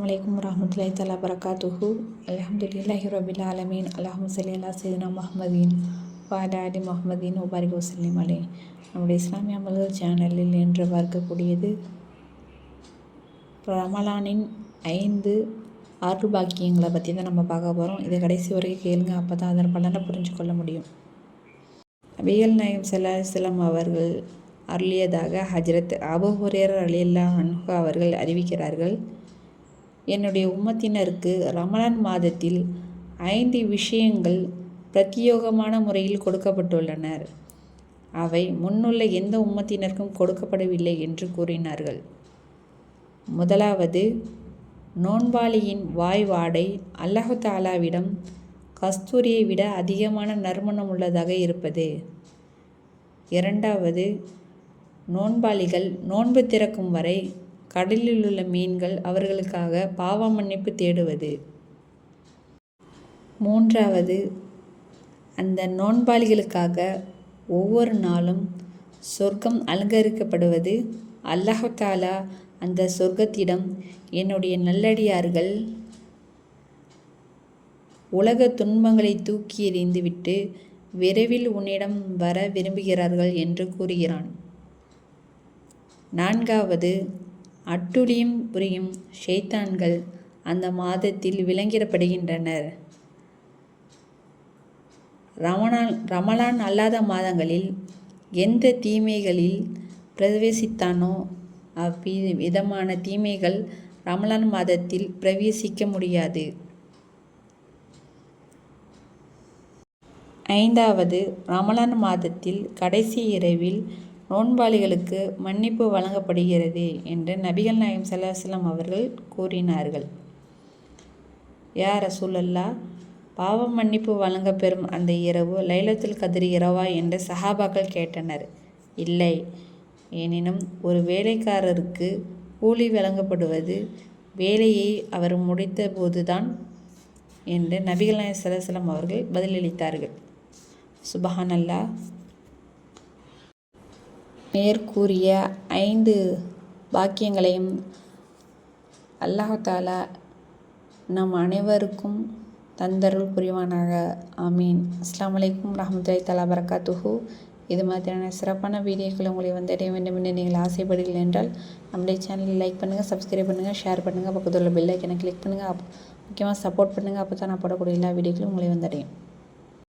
வலைக்கம் வரமத்துல்லாய் தலா பரகாத்துஹு அலமதுல்லாஹி ரபில் ஆலமீன் அல்லாஹும் சலி அல்லா சைதனா முஹமதீன் வாலா அலி முஹம்மதீன் உபாரிக் வசல்லிம் அலே நம்முடைய இஸ்லாமிய அமல்கள் சேனலில் என்று பார்க்கக்கூடியது ரமலானின் ஐந்து ஆறு பாக்கியங்களை பற்றி தான் நம்ம பார்க்க போகிறோம் இதை கடைசி வரைக்கும் கேளுங்க. அப்போ தான் அதன் பலனை புரிஞ்சு கொள்ள முடியும். வியல் நாயம் செல்லாஸ்லம் அவர்கள் அருளியதாக ஹஜரத் அபு ஹுரேர் அலியல்லா அன்ஹு அவர்கள் அறிவிக்கிறார்கள். என்னுடைய உம்மத்தினருக்கு ரமலான் மாதத்தில் ஐந்து விஷயங்கள் பிரத்யோகமான முறையில் கொடுக்கப்பட்டுள்ளனர். அவை முன்னுள்ள எந்த உம்மத்தினருக்கும் கொடுக்கப்படவில்லை என்று கூறினார்கள். முதலாவது நோன்பாளியின் வாய் வாடை அல்லாஹு தாலாவிடம் கஸ்தூரியை விட அதிகமான நறுமணம் உள்ளதாக இருப்பது. இரண்டாவது நோன்பாளிகள் நோன்பு திறக்கும் வரை கடலில் உள்ள மீன்கள் அவர்களுக்காக பாவ மன்னிப்பு தேடுவது. மூன்றாவது அந்த நோன்பாளிகளுக்காக ஒவ்வொரு நாளும் சொர்க்கம் அலங்கரிக்கப்படுவது. அல்லஹாலா அந்த சொர்க்கத்திடம் என்னுடைய நல்லடியார்கள் உலக துன்பங்களை தூக்கி எறிந்துவிட்டு விரைவில் உன்னிடம் வர விரும்புகிறார்கள் என்று கூறுகிறான். நான்காவது அட்டுழியும் புரியும் ஷெய்தான்கள் அந்த மாதத்தில் விளங்கிடப்படுகின்றனர். ரமணான் ரமலான் அல்லாத மாதங்களில் எந்த தீமைகளில் பிரவேசித்தானோ அவ்வி விதமான தீமைகள் ரமலான் மாதத்தில் பிரவேசிக்க முடியாது. ஐந்தாவது ரமலான் மாதத்தில் கடைசி இரவில் நோன்பாளிகளுக்கு மன்னிப்பு வழங்கப்படுகிறது என்று நபிகள் நாயம் சல்லாஹலம் அவர்கள் கூறினார்கள். யார் ரசூலல்லா பாவ மன்னிப்பு வழங்க பெறும் அந்த இரவு லைலத்தில் கதிர் இரவா என்று சஹாபாக்கள் கேட்டனர். இல்லை எனினும் ஒரு வேலைக்காரருக்கு கூலி வழங்கப்படுவது வேலையை அவர் முடித்த போதுதான் என்று நபிகள் நாயம் சல்லாஹலம் அவர்கள் பதிலளித்தார்கள். சுபஹானல்லா மேற்கூறிய ஐந்து பாக்கியங்களையும் அல்லாஹாலா நம் அனைவருக்கும் தந்தருள் புரிவானாக. ஆமீன். அஸ்லாம் வலைக்கும் ரஹமத்துல்லாய் தலா துஹு இது மாதிரியான சிறப்பான வீடியோக்கள் உங்களை வந்தடைய வேண்டும் என்று நீங்கள் ஆசைப்படுகிறீர்கள் என்றால் நம்முடைய சேனலில் லைக் பண்ணுங்கள் சப்ஸ்கிரைப் பண்ணுங்கள் ஷேர் பண்ணுங்கள் பக்கத்தில் உள்ள பெல்லைக்கனை கிளிக் பண்ணுங்கள் முக்கியமாக சப்போர்ட் பண்ணுங்கள் அப்போ தான் நான் போடக்கூடிய எல்லா வீடியோக்களும் உங்களை வந்தடையும்